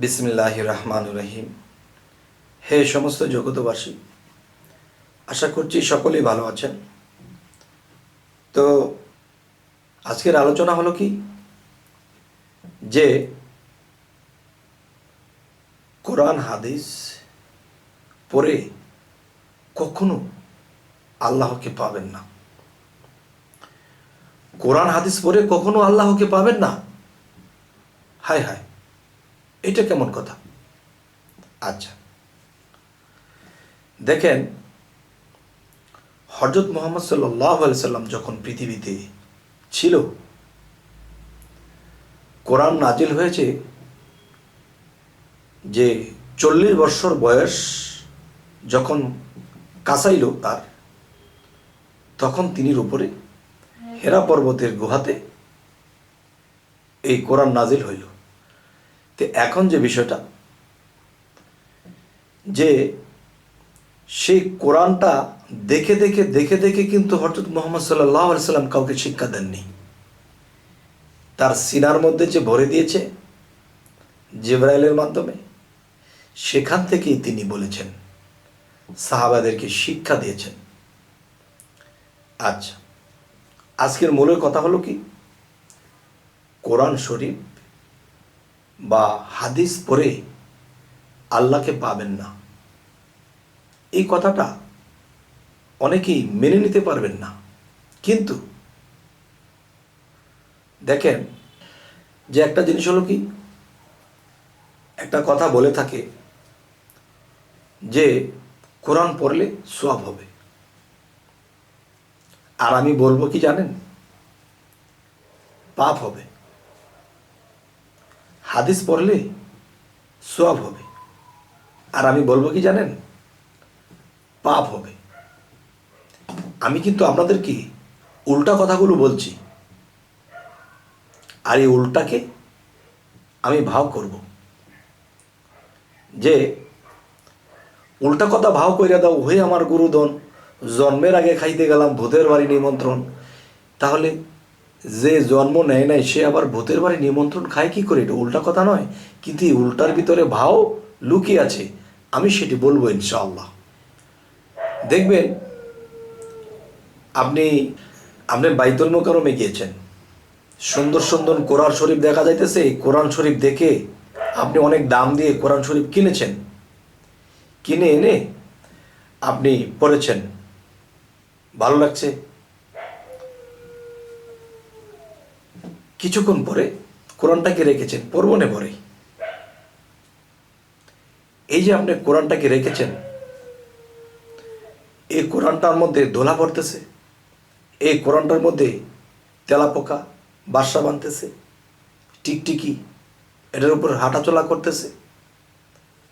বিসমিল্লাহ রহমান রহিম। হে সমস্ত জগতবাসী আশা করছি সকলেই ভালো আছেন। তো আজকের আলোচনা হলো কি? যে কোরআন হাদিস পরে কখনো আল্লাহকে পাবেন না। কোরআন হাদিস পরে কখনো আল্লাহকে পাবেন না? হায় হায়। এটা কেমন কথা? আচ্ছা। দেখেন হজরত মোহাম্মদ সাল্লাহ সাল্লাম যখন পৃথিবীতে ছিল, কোরআন নাজিল হয়েছে যে চল্লিশ বৎসর বয়স যখন কাঁসাইল তার, তখন তিনির উপরে হেরা পর্বতের গুহাতে এই কোরআন নাজিল হইল। তো এখন যে বিষয়টা, যে সেই কোরআনটা দেখে দেখে দেখে দেখে কিন্তু হঠাৎ মোহাম্মদ সাল্লাহ সাল্লাম কাউকে শিক্ষা দেননি। তার সিনার মধ্যে যে ভরে দিয়েছে জিব্রাইলের মাধ্যমে, সেখান থেকেই তিনি বলেছেন, সাহাবাদেরকে শিক্ষা দিয়েছেন। আচ্ছা আজকের মূলের কথা হলো কি? কোরআন শরীফ বা হাদিস পড়ে আল্লাহকে পাবেন না। এই কথাটা অনেকেই মেনে নিতে পারবেন না। কিন্তু দেখেন যে একটা জিনিস হলো কি? একটা কথা বলে থাকে যে কোরআন পড়লে সব হবে। আর আমি বলব কি জানেন? পাপ হবে। হাদিস পড়লে সব হবে। আর আমি বলব কি জানেন? পাপ হবে। আমি কিন্তু আপনাদেরকে উল্টা কথাগুলো বলছি। আর এই উল্টাকে আমি ভাও করব। যে উল্টা কথা ভাও কইরা দাও হয়ে আমার গুরুদন, জন্মের আগে খাইতে গেলাম ভূতের বাড়ি নিমন্ত্রণ। তাহলে যে জন্ম নেয় নাই, সে আবার ভূতের বাড়ি নিমন্ত্রণ খায় কি করে? এটা উল্টা কথা নয়। কিন্তু এই উল্টার ভিতরে ভাও লুকিয়ে আছে। আমি সেটি বলব ইনশাআল্লাহ। দেখবেন, আপনি আপনি বাইতুল মোকারমে গিয়েছেন। সুন্দর সুন্দর কোরআন শরীফ দেখা যাইতেছে। এই কোরআন শরীফ দেখে আপনি অনেক দাম দিয়ে কোরআন শরীফ কিনেছেন। কিনে এনে আপনি পড়েছেন। ভালো লাগছে? কিছুক্ষণ পরে কোরআনটাকে রেখেছেন পড়ব না পরে। এই যে আপনি কোরআনটাকে রেখেছেন, এই কোরআনটার মধ্যে দোলা পড়তেছে, এই কোরআনটার মধ্যে তেলাপোকা বাসা বানতেছে টিকটিকি, এটার উপর হাঁটাচলা করতেছে,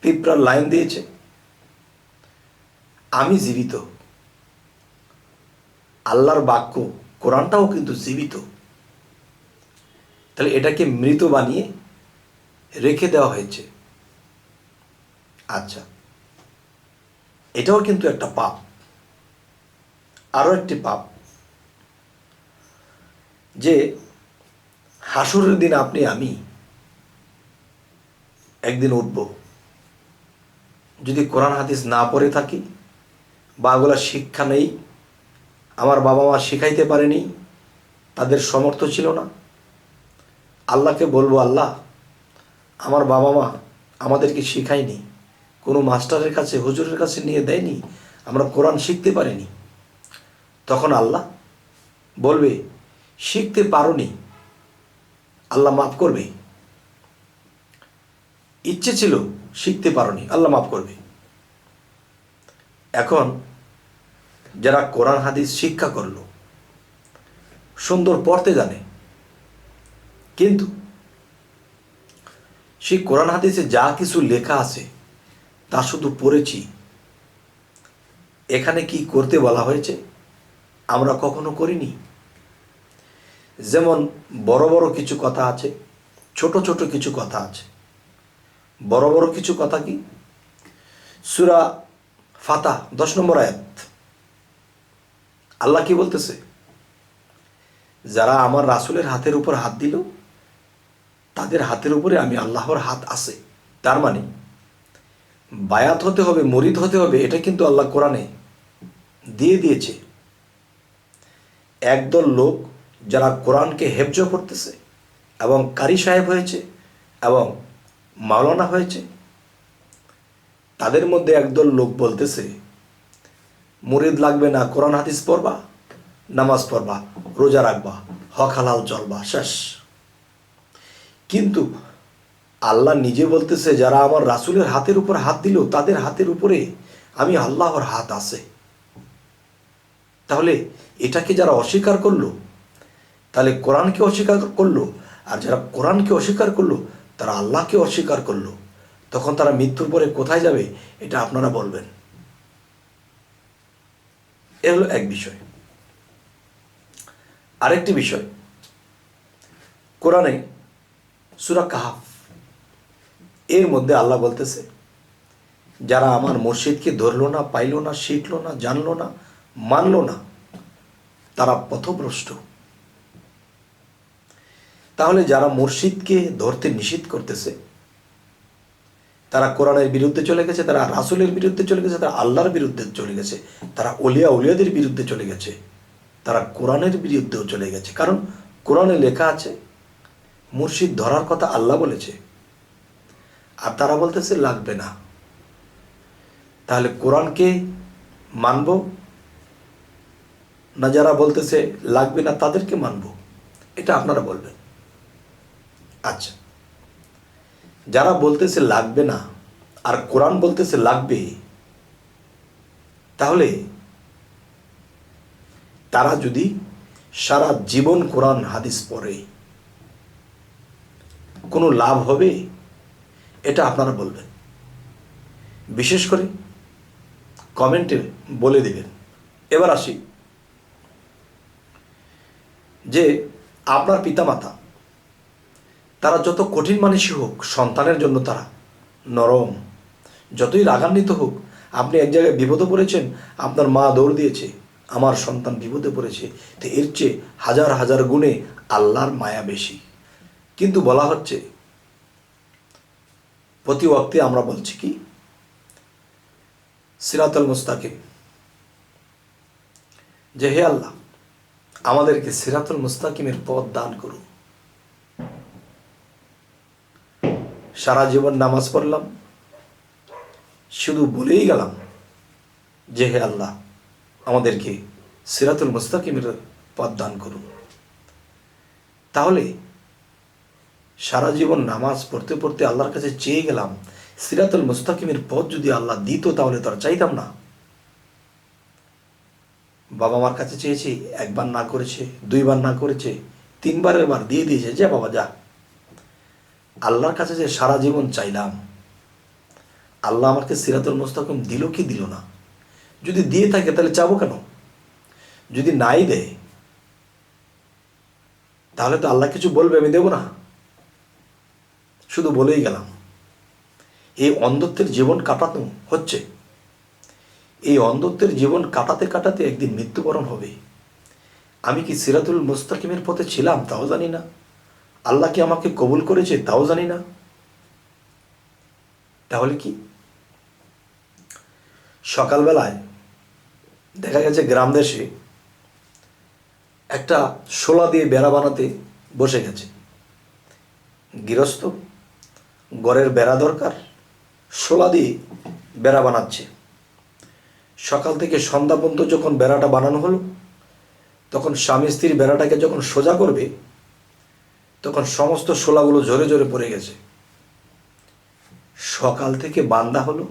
পিঁপড়ার লাইন দিয়েছে। আমি জীবিত। আল্লাহর বাক্য কোরআনটাও কিন্তু জীবিত। তাহলে এটাকে মৃত বানিয়ে রেখে দেওয়া হয়েছে। আচ্ছা। এটাও কিন্তু একটা পাপ। আরও একটি পাপ। যে হাসুরের দিন আপনি আমি একদিন উঠব। যদি কোরআন হাদিস না পড়ে থাকি, বা ওগুলা শিক্ষা নেই, আমার বাবা মা শিখাইতে পারেনি, তাদের সমর্থ ছিল না আল্লাহকে বলব, আল্লাহ, আমার বাবা মা আমাদেরকে শেখায়নি, কোনো মাস্টারের কাছে, হুজুরের কাছে নিয়ে দেয়নি, আমরা কোরআন শিখতে পারিনি। তখন আল্লাহ বলবে, শিখতে পারোনি, আল্লাহ মাফ করবে। ইচ্ছে ছিল শিখতে পারোনি, আল্লাহ মাফ করবে। এখন যারা কোরআন, হাদিস শিক্ষা করল, সুন্দর পড়তে জানে কিন্তু সেই কোরআন হাদিসে যা কিছু লেখা আছে, তা শুধু পড়েছি। এখানে কি করতে বলা হয়েছে? আমরা কখনো করিনি। যেমন বড় বড় কিছু কথা আছে, ছোট ছোট কিছু কথা আছে। বড় বড় কিছু কথা কি? সুরা ফাতা দশ নম্বর আয়াত। আল্লাহ কি বলতেছে? যারা আমার রাসুলের হাতের উপর হাত দিল তাদের হাতের উপরে আমি আল্লাহর হাত আছে। তার মানে বায়াত হতে হবে, মরিদ হতে হবে, এটা কিন্তু আল্লাহ কোরআনে দিয়ে দিয়েছে। একদল লোক যারা কোরআনকে হেফজ করতেছে এবং কারি সাহেব হয়েছে এবং মাওলানা হয়েছে, তাদের মধ্যে একদল লোক বলতেছে, মুরিদ লাগবে না, কোরআন হাদিস পড়বা, নামাজ পড়বা, রোজা রাখবা, হক হালাল চলবা, শেষ। কিন্তু আল্লাহ নিজে বলতেছে, যারা আমার রাসুলের হাতের উপর হাত দিল, তাদের হাতের উপরে আমি আল্লাহর হাত আছে। তাহলে এটাকে যারা অস্বীকার করল, তাহলে কোরআনকে অস্বীকার করল, আর যারা কোরআনকে অস্বীকার করল, তারা আল্লাহকে অস্বীকার করল। তখন তারা মৃত্যুর পরে কোথায় যাবে, এটা আপনারা বলবেন। এ হলো এক বিষয়। আরেকটি বিষয়। কোরআনে সুরা কাহাফ। এর মধ্যে আল্লাহ বলতেছে, যারা আমার মসজিদকে ধরলো না, পাইলো না, শিখলো না, জানলো না, মানলো না, তারা পথভ্রষ্ট। তাহলে যারা মসজিদকে ধরতে নিষেধ করতেছে, তারা কোরআনের বিরুদ্ধে চলে গেছে, তারা রাসুলের বিরুদ্ধে চলে গেছে, তারা আল্লাহর বিরুদ্ধে চলে গেছে, তারা অলিয়া উলিয়াদের বিরুদ্ধে চলে গেছে, তারা কোরআনের বিরুদ্ধেও চলে গেছে। কারণ কোরআনে লেখা আছে মুর্শিদ ধরার কথা আল্লাহ বলেছে। আর তারা বলতেছে, লাগবে না। তাহলে কোরআনকে মানব? না যারা বলতেছে, লাগবে না, তাদেরকে মানব? এটা আপনারা বলবেন। আচ্ছা। যারা বলতেছে, লাগবে না, আর কোরআন বলতেছে, লাগবে, তাহলে তারা যদি সারা জীবন কোরআন, হাদিস পড়ে কোনো লাভ হবে এটা আপনারা বলবেন। বিশেষ করে কমেন্টে বলে দিবেন। এবার আসি। যে আপনার পিতামাতা, তারা যত কঠিন মানুষই হোক, সন্তানের জন্য তারা নরম। যতই রাগান্বিত হোক, আপনি এক জায়গায় বিপদে পড়েছেন, আপনার মা দৌড় দিয়েছে, আমার সন্তান বিপদে পড়েছে, তো এর চেয়ে হাজার হাজার গুণে আল্লাহর মায়া বেশি। কিন্তু বলা হচ্ছে, প্রতি ওয়াক্তে আমরা বলছি কি, সিরাতুল মুস্তাকিম। যে হে আল্লাহ, আমাদেরকে সিরাতুল মুস্তাকিমের পথ দান করুন সারা জীবন নামাজ পড়লাম, শুধু বলেই গেলাম যে হে আল্লাহ, আমাদেরকে সিরাতুল মুস্তাকিমের পথ দান করুন তাহলে সারা জীবন নামাজ পড়তে পড়তে আল্লাহর কাছে চেয়ে গেলাম, সিরাতুল মুস্তাকিমের পথ যদি আল্লাহ দিত তাহলে তো আর চাইতাম না। বাবা মার কাছে চেয়েছি, একবার না করেছে, দুইবার না করেছে, তিনবারের বার দিয়ে দিয়েছে, যে বাবা, যা। আল্লাহর কাছে যে সারা জীবন চাইলাম, আল্লাহ আমাকে সিরাতুল মুস্তাকিম দিল কি দিল না? যদি দিয়ে থাকে তাহলে চাবো কেন? যদি নাই দেয়, তাহলে তো আল্লাহ কিছু বলবে আমি দেবো না। শুধু বলেই গেলাম, এই অন্ধত্বের জীবন কাটানো হচ্ছে। এই অন্ধত্বের জীবন কাটাতে কাটাতে একদিন মৃত্যুবরণ হবে। আমি কি সিরাতুল মুস্তাকিমের পথে ছিলাম তাও জানি না। আল্লাহ কি আমাকে কবুল করেছে তাও জানি না। তাহলে কি? সকালবেলায় দেখা গেছে গ্রাম দেশে একটা শোলা দিয়ে বেড়া বানাতে বসে গেছে। গৃহস্থ গড়ের বেড়া দরকার, শোলা দিয়ে বেড়া বানাচ্ছে। সকাল থেকে সন্ধ্যা পর্যন্ত যখন বেড়াটা বানানো হলো, তখন স্বামী স্ত্রীর বেড়াটাকে যখন সোজা করবে, তখন সমস্ত শোলাগুলো ঝরে ঝরে পড়ে গেছে। সকাল থেকে বান্দা হলো,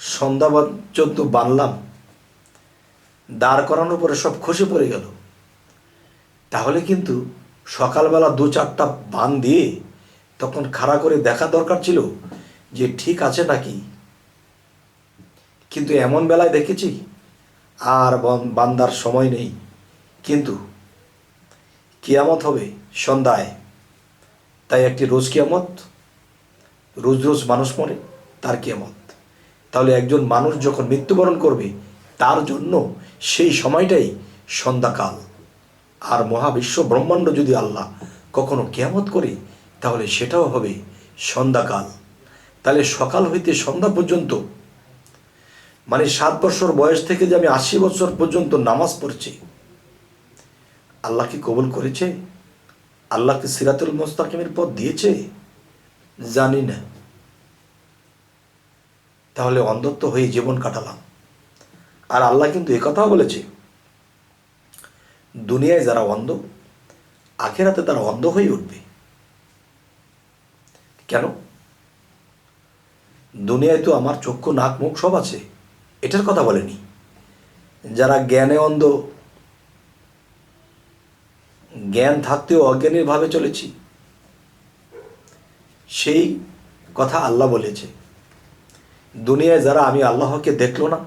সন্ধ্যা পর্যন্ত বানলাম, দাঁড় করানোর পরে সব খসে পড়ে গেল। তাহলে কিন্তু সকালবেলা দু চারটা বান দিয়ে তখন খাড়া করে দেখা দরকার ছিল যে ঠিক আছে নাকি। কিন্তু এমন বেলায় দেখেছি, আর বন- বান্দার সময় নেই। কিন্তু কিয়ামত হবে সন্ধ্যায়। তাই একটি রোজ কিয়ামত, রোজ রোজ মানুষ মরে, তার কিয়ামত। তাহলে একজন মানুষ যখন মৃত্যুবরণ করবে, তার জন্য সেই সময়টাই সন্ধ্যাকাল। আর মহাবিশ্ব ব্রহ্মাণ্ড যদি আল্লাহ কখনো কেয়ামত করে তাহলে সেটাও হবে সন্ধ্যাকাল। তাহলে সকাল হইতে সন্ধ্যা পর্যন্ত মানে সাত বছর বয়স থেকে যে আমি আশি বছর পর্যন্ত নামাজ পড়ছি, আল্লাহ কি কবুল করেছে? আল্লাহ কি সিরাতুল মোস্তাকিমের পথ দিয়েছে? জানি না। তাহলে অন্ধত্ব হয়ে জীবন কাটালাম। আর আল্লাহ কিন্তু একথাও বলেছে, দুনিয়ায় যারা অন্ধ, আখেরাতে তারা অন্ধ হয়ে উঠবে। কেন? দুনিয়ায় তো আমার চক্ষু, নাক, মুখ সব আছে। এটার কথা বলেনি। যারা জ্ঞানে অন্ধ, জ্ঞান থাকতেও অজ্ঞানীর ভাবে চলেছি। সেই কথা আল্লাহ বলেছে। দুনিয়ায় যারা আমি আল্লাহকে দেখল না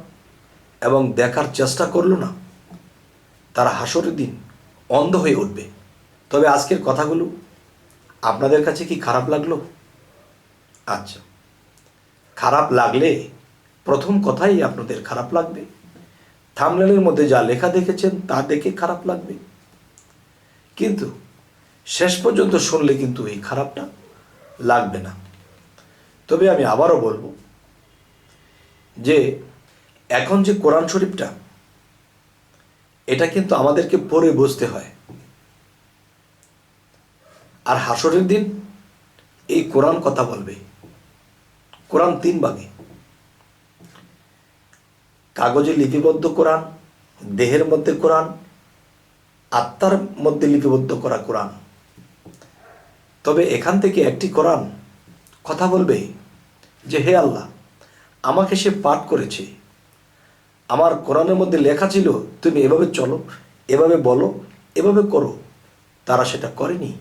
এবং দেখার চেষ্টা করল না, তারা হাসরের দিন অন্ধ হয়ে উঠবে। তবে আজকের কথাগুলো আপনাদের কাছে কি খারাপ লাগল? আচ্ছা। খারাপ লাগলে প্রথম কথাই আপনাদের খারাপ লাগবে। থামলেনের মধ্যে যা লেখা দেখেছেন তা দেখে খারাপ লাগবে। কিন্তু শেষ পর্যন্ত শুনলে কিন্তু এই খারাপটা লাগবে না। তবে আমি আবারও বলব যে এখন যে কোরআন শরীফটা, এটা কিন্তু আমাদেরকে পড়ে বুঝতে হয়। আর হাসরের দিন এই কোরআন কথা বলবে। কোরআন তিন ভাগে। কাগজে লিপিবদ্ধ কোরআন, দেহের মধ্যে কোরআন, আত্মার মধ্যে লিপিবদ্ধ করা কোরআন। তবে এখান থেকে একটি কোরআন কথা বলবে যে, হে আল্লাহ, আমাকে সে পাঠ করেছে। আমার কোরআনের মধ্যে লেখা ছিল, তুমি এভাবে চলো, এভাবে বলো, এভাবে করো। তারা সেটা করেনি।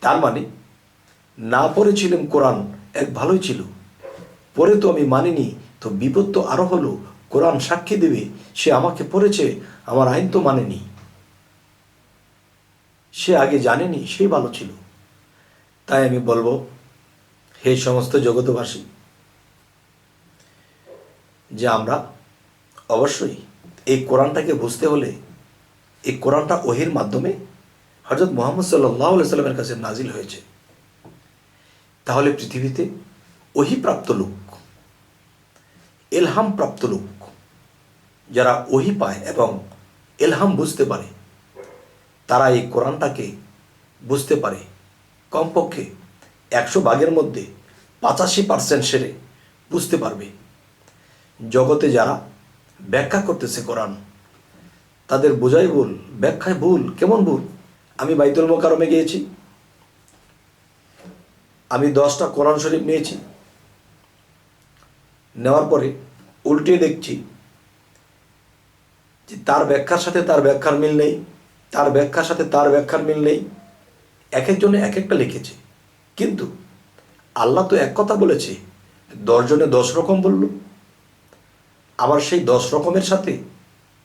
তার মানে না পড়েছিলেন কোরআন এক ভালোই ছিল। পরে তো আমি মানিনি, তো বিপদ তো আরও হলো, কোরআন সাক্ষী দেবে, সে আমাকে পড়েছে, আমার আইন তো মানেনি। সে আগে জানেনি, সেই ভালো ছিল। তাই আমি বলব, হে সমস্ত জগতবাসী যে আমরা অবশ্যই এই কোরআনটাকে বুঝতে হলে, এই কোরআনটা ওহির মাধ্যমে হজরত মোহাম্মদ সাল্লাহ সাল্লামের কাছে নাজিল হয়েছে। তাহলে পৃথিবীতে ওহি প্রাপ্ত লোক এলহাম প্রাপ্ত লোক, যারা ওহি পায় এবং এলহাম বুঝতে পারে, তারা এই কোরআনটাকে বুঝতে পারে। কমপক্ষে একশো ভাগের মধ্যে পঁচাশি পার্সেন্ট সেরে বুঝতে পারবে। জগতে যারা ব্যাখ্যা করতেছে কোরআন, তাদের বোঝাই ভুল, ব্যাখ্যায় ভুল, কেমন ভুল? আমি বাইতুল মোকারমে গিয়েছি। আমি দশটা কোরআন শরীফ নিয়েছি। নেওয়ার পরে উল্টে দেখছি যে তার ব্যাখ্যার সাথে তার ব্যাখ্যার মিল নেই, তার ব্যাখ্যার সাথে তার ব্যাখ্যার মিল নেই। এক একজনে এক একটা লিখেছে। কিন্তু আল্লাহ তো এক কথা বলেছে, দশজনে দশ রকম বলল। আবার সেই দশ রকমের সাথে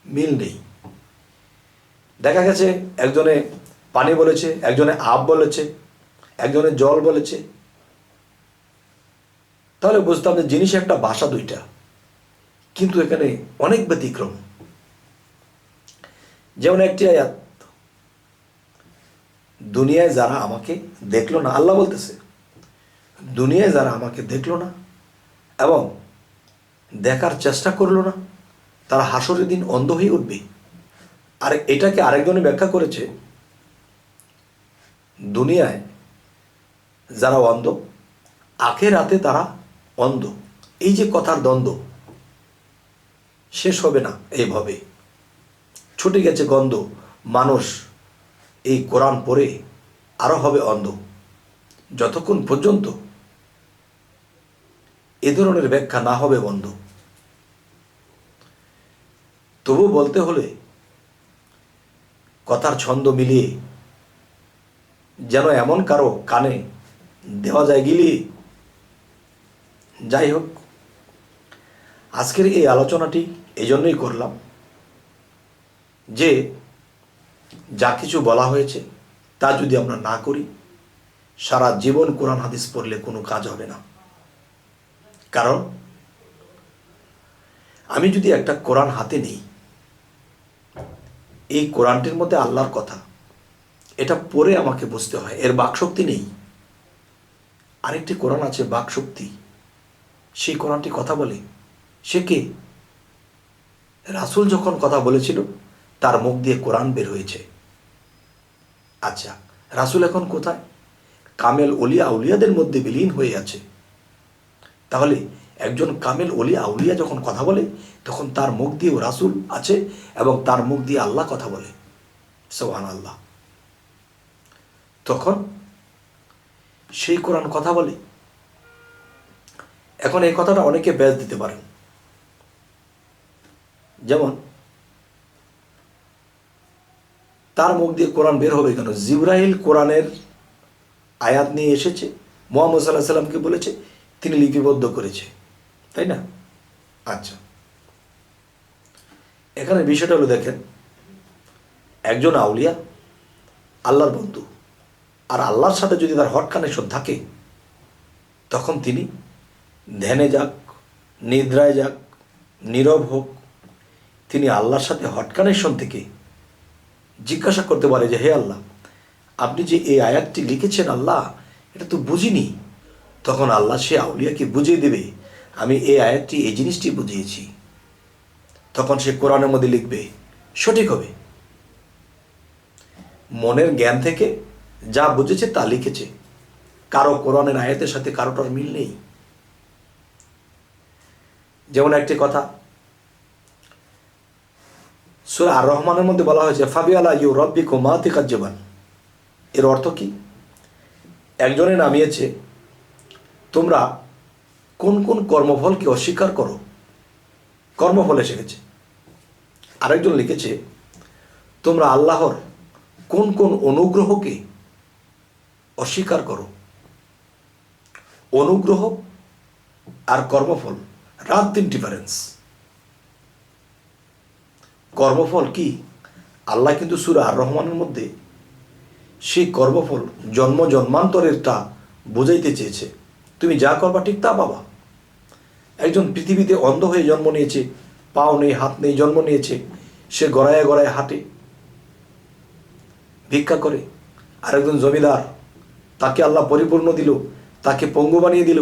মিল নেই। দেখা গেছে একজনে পানি বলেছে, একজনে আপ বলেছে, একজনে জল বলেছে তাহলে বুঝতাম যে জিনিস একটা বাসা দুইটা। কিন্তু এখানে অনেক ব্যতিক্রম। যেমন একটি আয়াত, দুনিয়ায় যারা আমাকে দেখল না, আল্লাহ বলতেছে, দুনিয়ায় যারা আমাকে দেখল না এবং দেখার চেষ্টা করল না, তারা হাসরের দিন অন্ধ হয়ে উঠবে। আর এটাকে আরেকজনে ব্যাখ্যা করেছে, দুনিয়ায় যারা অন্ধ আখের রাতে তারা অন্ধ। এই যে কথার দ্বন্দ্ব, শেষ হবে না এইভাবে। ছুটে গেছে গন্ধ, মানুষ এই কোরআন পড়ে আরও হবে অন্ধ। যতক্ষণ পর্যন্ত এ ধরনের ব্যাখ্যা না হবে বন্ধ। তবু বলতে হলে কথার ছন্দ মিলিয়ে যেন এমন কারও কানে দেওয়া যায় গিলিয়ে যাই হোক, আজকের এই আলোচনাটি এই জন্যই করলাম যে যা কিছু বলা হয়েছে তা যদি আমরা না করি, সারা জীবন কোরআন হাদিস পড়লে কোনো কাজ হবে না। কারণ, আমি যদি একটা কোরআন হাতে নিই, এই কোরআনটির মধ্যে আল্লাহর কথা, এটা পড়ে আমাকে বুঝতে হয়। এর বাকশক্তি নেই। আরেকটি কোরআন আছে বাক শক্তি সেই কোরআনটি কথা বলে, সে কে? রাসুল যখন কথা বলেছিল, তার মুখ দিয়ে কোরআন বের হয়েছে। আচ্ছা রাসুল এখন কোথায়? কামেল অলিয়া আউলিয়াদের মধ্যে বিলীন হয়ে আছে। তাহলে একজন কামেল অলিয়া আউলিয়া যখন কথা বলে, তখন তার মুখ দিয়েও রাসুল আছে এবং তার মুখ দিয়ে আল্লাহ কথা বলে। সোহান আল্লাহ তখন সেই কোরআন কথা বলে এখন এই কথাটা অনেকে ব্যাস দিতে পারেন। যেমন, তার মুখ দিয়ে কোরআন বের হবে কেন? জিব্রাহিল কোরআনের আয়াত নিয়ে এসেছে, মোহাম্মদ সাল্লাহ সাল্লামকে বলেছে, তিনি লিপিবদ্ধ করেছে। তাই না? আচ্ছা। এখানে বিষয়টা হলো দেখেন, একজন আউলিয়া আল্লাহর বন্ধু, আর আল্লাহর সাথে যদি তার হট কানেকশন থাকে, তখন তিনি ধ্যানে যাক, নিদ্রায় যাক, নীরব হোক, তিনি আল্লাহর সাথে হট কানেকশন থেকে জিজ্ঞাসা করতে পারে যে, হে আল্লাহ, আপনি যে এই আয়াতটি লিখেছেন আল্লাহ, এটা তো বুঝিনি। তখন আল্লাহ সে আউলিয়াকে বুঝিয়ে দেবে, আমি এই আয়াতটি, এই জিনিসটি বুঝিয়েছি। তখন সে কোরআনের মধ্যে লিখবে, সঠিক হবে। মনের জ্ঞান থেকে যা বুঝেছে তা লিখেছে। কারও কোরআনের আয়াতের সাথে কারোটার মিল নেই। যেমন একটি কথা। সুরা আর রহমানের মধ্যে বলা হয়েছে ফাবিয়ালা ইউ রব্বি কুমাতি কাজ্জবান এর অর্থ কি? একজনে নামিয়েছে, তোমরা কোন কোন কর্মফলকে অস্বীকার করো? কর্মফল এসে গেছে। আরেকজন লিখেছে, তোমরা আল্লাহর কোন কোন অনুগ্রহকে অস্বীকার করো? অনুগ্রহ আর কর্মফল। রাত দিন ডিফারেন্স কর্মফল কি? আল্লাহ কিন্তু সুরা আর রহমানের মধ্যে সেই কর্মফল জন্ম জন্মান্তরেরটা বোঝাইতে চেয়েছে। তুমি যা করবা ঠিক তা পাবা। একজন পৃথিবীতে অন্ধ হয়ে জন্ম নিয়েছে, পাও নেই, হাত নেই, জন্ম নিয়েছে, সে গড়ায় গড়ায় হাঁটে, ভিক্ষা করে। আরেকজন জমিদার, তাকে আল্লাহ পরিপূর্ণ দিল, তাকে পঙ্গু বানিয়ে দিল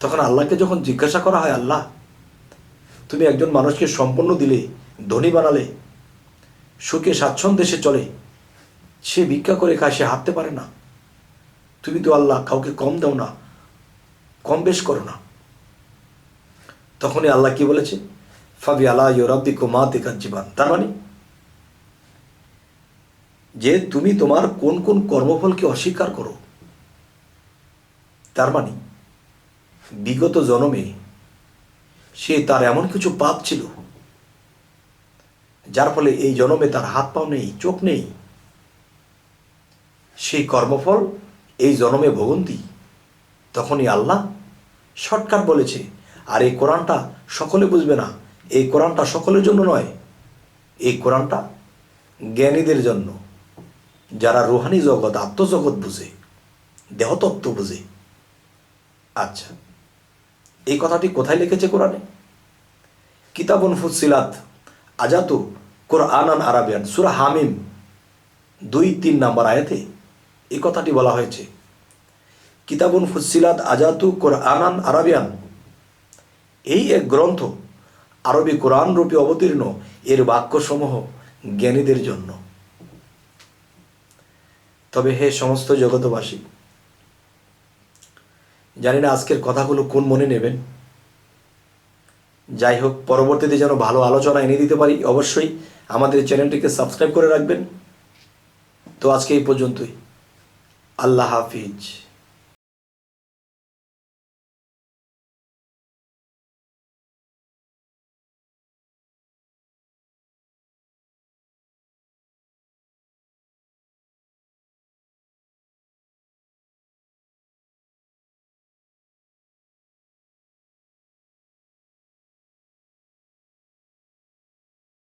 তখন আল্লাহকে যখন জিজ্ঞাসা করা হয়, আল্লাহ, তুমি একজন মানুষকে সম্পন্ন দিলে, ধনী বানালে, সুখে স্বাচ্ছন্দ্যে সে চলে, সে ভিক্ষা করে খায়, সে হাঁটতে পারে না। তুমি তো আল্লাহ, কাউকে কম দাও না, কম বেশ করো না। তখনই আল্লাহ কি বলেছে? ফাবি আল্লাহ ইউরব্বি কুমা তেকার জীবন। তার মানে যে তুমি তোমার কোন কোন কর্মফলকে অস্বীকার করো, তার মানে বিগত জন্মে সে তার এমন কিছু পাপ ছিল, যার ফলে এই জন্মে তার হাত পাও নেই, চোখ নেই। সেই কর্মফল, এই জন্মে ভোগন্তি তখনই আল্লাহ শর্টকাট বলেছে, আর এই কোরআনটা সকলে বুঝবে না, এই কোরআনটা সকলের জন্য নয়, এই কোরআনটা জ্ঞানীদের জন্য। যারা রুহানি জগৎ, আত্মজগৎ বুঝে, দেহতত্ত্ব বুঝে। আচ্ছা। এই কথাটি কোথায় লিখেছে কোরআনে? কিতাবুন ফুসিলাত আজাতু কোরআনান আরাবিয়ান, সুরা হামিম, দুই, তিন নাম্বার আয়াতে এই কথাটি বলা হয়েছে। কিতাবুন ফুসিলাত আজাতু কোরআনান আরাবিয়ান। এই এক গ্রন্থ আরবি কোরআন রূপে অবতীর্ণ, এর বাক্যসমূহ জ্ঞানীদের জন্য। তবে হে সমস্ত জগতবাসী জানি না আজকের কথাগুলো কোন মনে নেবেন। যাই হোক, পরবর্তীতে যেন ভালো আলোচনা এনে দিতে পারি, অবশ্যই আমাদের চ্যানেলটিকে সাবস্ক্রাইব করে রাখবেন। তো আজকে এই পর্যন্তই। আল্লাহ হাফিজ।